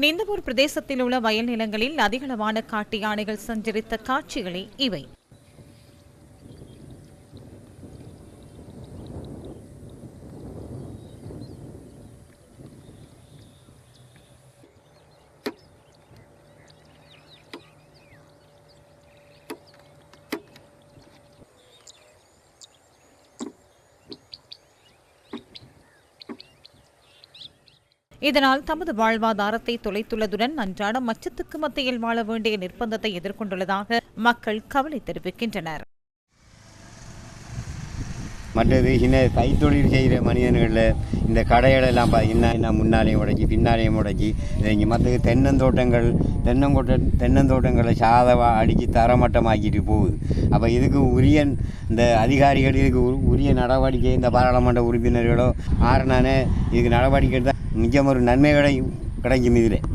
நிந்தபூர் பிரதேசத்தில் உள்ள வயல் நிலங்களில் அதிகளவான காட்டு யானைகள் சஞ்சரித்த காட்சிகளே இவை. இதனால் தமது வாழ்வாதாரத்தை தொலைத்துள்ளதுடன் அன்றாடம் அச்சத்துக்கு மத்தியில் வாழ வேண்டிய நிர்பந்தத்தை எதிர்கொண்டுள்ளதாக மக்கள் கவலை தெரிவிக்கின்றனர். மற்றது சின்ன கைத்தொழில் செய்கிற மனிதர்களில் இந்த கடைகளெல்லாம் பார்த்தீங்கன்னா என்ன முன்னாலேயும் உடைச்சி பின்னாலேயும் உடைச்சி இங்கே மற்றது தென்னந்தோட்டங்கள் தென்னங்கோட்ட தென்னந்தோட்டங்களை சாதவா அடித்து தரமட்டமாக்கிட்டு போகுது. அப்போ இதுக்கு உரிய இந்த அதிகாரிகள் இதுக்கு உரிய நடவடிக்கை இந்த பாராளுமன்ற உறுப்பினர்களோ ஆறுனானே இதுக்கு நடவடிக்கை தான் மிச்சம் ஒரு நன்மை கிடைக்கும் இதில்.